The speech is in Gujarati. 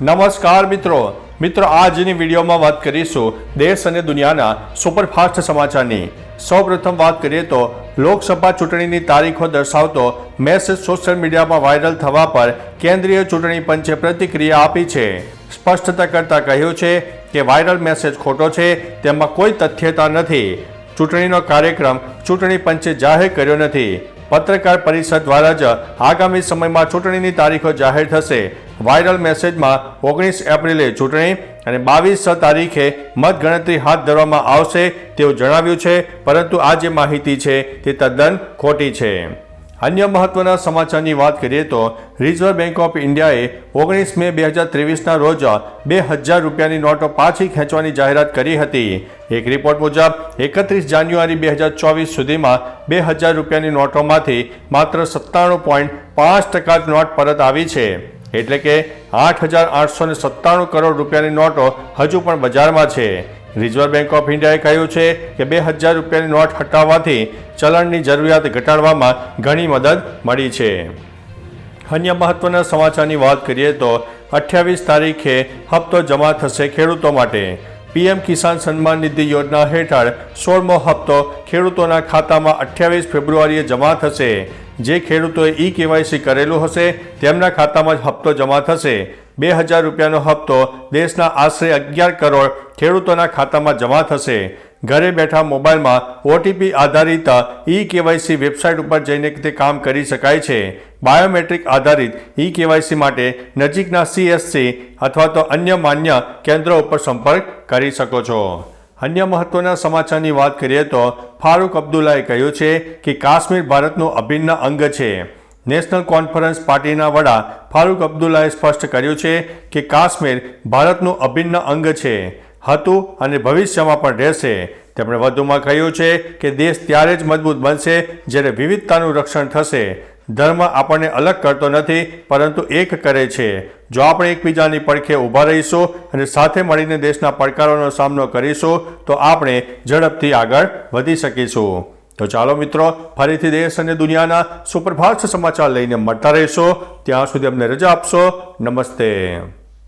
નમસ્કાર મિત્રો. મિત્રો, આજની વિડીયોમાં વાત કરીશું દેશ અને દુનિયાના સુપરફાસ્ટ સમાચારની. સૌપ્રથમ વાત કરીએ તો, લોકસભા ચૂંટણીની તારીખો દર્શાવતો મેસેજ સોશિયલ મીડિયામાં વાયરલ થવા પર કેન્દ્રીય ચૂંટણી પંચે પ્રતિક્રિયા આપી છે. સ્પષ્ટતા કરતા કહ્યું છે કે વાયરલ મેસેજ ખોટો છે, તેમાં કોઈ તથ્યતા નથી. ચૂંટણીનો કાર્યક્રમ ચૂંટણી પંચે જાહેર કર્યો નથી. પત્રકાર પરિષદ દ્વારા જ આગામી સમયમાં ચૂંટણીની તારીખો જાહેર થશે. વાયરલ મેસેજમાં ઓગણીસ એપ્રિલે ચૂંટણી અને બાવીસ તારીખે મતગણતરી હાથ ધરવામાં આવશે તેવું જણાવ્યું છે, પરંતુ આ જે માહિતી છે તે તદ્દન ખોટી છે. અન્ય મહત્વના સમાચારની વાત કરીએ તો રિઝર્વ બેંક ઓફ ઇન્ડિયાએ ઓગણીસ મે બે હજાર ત્રેવીસના રોજ બે હજાર રૂપિયાની નોટો પાછી ખેંચવાની જાહેરાત કરી હતી. એક રિપોર્ટ મુજબ, એકત્રીસ જાન્યુઆરી બે હજાર ચોવીસ સુધીમાં બે હજાર રૂપિયાની નોટોમાંથી માત્ર સત્તાણું પોઈન્ટ પાંચ ટકા નોટ પરત આવી છે. એટલે કે આઠ હજાર આઠસો ને સત્તાણું કરોડ રૂપિયાની નોટો હજુ પણ બજારમાં છે. રિઝર્વ બેંક ઓફ ઇન્ડિયાએ કહ્યું છે કે બે હજાર રૂપિયાની નોટ હટાવવાથી ચલણની જરૂરિયાત ઘટાડવામાં ઘણી મદદ મળી છે. અન્ય મહત્વના સમાચારની વાત કરીએ તો અઠ્યાવીસ તારીખે હપ્તો જમા થશે ખેડૂતો માટે. પીએમ કિસાન સન્માન નિધિ યોજના હેઠળ સોળમો હપ્તો ખેડૂતોના ખાતામાં અઠ્યાવીસ ફેબ્રુઆરીએ જમા થશે. જે ખેડૂતોએ ઈ કેવાયસી કરેલું હશે, તેમના ખાતામાં જ હપ્તો જમા થશે. બે હજાર રૂપિયાનો હપ્તો દેશના આશરે અગિયાર કરોડ ખેડૂતોના ખાતામાં જમા થશે. ઘરે બેઠા મોબાઈલમાં ઓટીપી આધારિત ઈ કેવાયસી વેબસાઇટ ઉપર જઈને તે કામ કરી શકાય છે. બાયોમેટ્રિક આધારિત ઈ કેવાયસી માટે નજીકના સીએસસી અથવા તો અન્ય માન્ય કેન્દ્રો ઉપર સંપર્ક કરી શકો છો. અન્ય મહત્વના સમાચારની વાત કરીએ તો ફારૂક અબ્દુલ્લાએ કહ્યું છે કે કાશ્મીર ભારતનું અભિન્ન અંગ છે. નેશનલ કોન્ફરન્સ પાર્ટીના વડા ફારૂક અબ્દુલ્લાએ સ્પષ્ટ કર્યું છે કે કાશ્મીર ભારતનું અભિન્ન અંગ છે. હતું અને ભવિષ્યમાં પણ રહેશે. તેમણે વધુમાં કહ્યું છે કે દેશ ત્યારે જ મજબૂત બનશે જ્યારે વિવિધતાનું રક્ષણ થશે. ધર્મ આપણને અલગ કરતો નથી, પરંતુ એક કરે છે. જો આપણે એકબીજાની પડખે ઊભા રહીશું અને સાથે મળીને દેશના પડકારોનો સામનો કરીશું, તો આપણે ઝડપથી આગળ વધી શકીશું. તો ચાલો મિત્રો, ફરીથી દેશ અને દુનિયાના સુપરફાસ્ટ સમાચાર લઈને મળતા રહીશો. ત્યાં સુધી અમને રજા આપશો. નમસ્તે.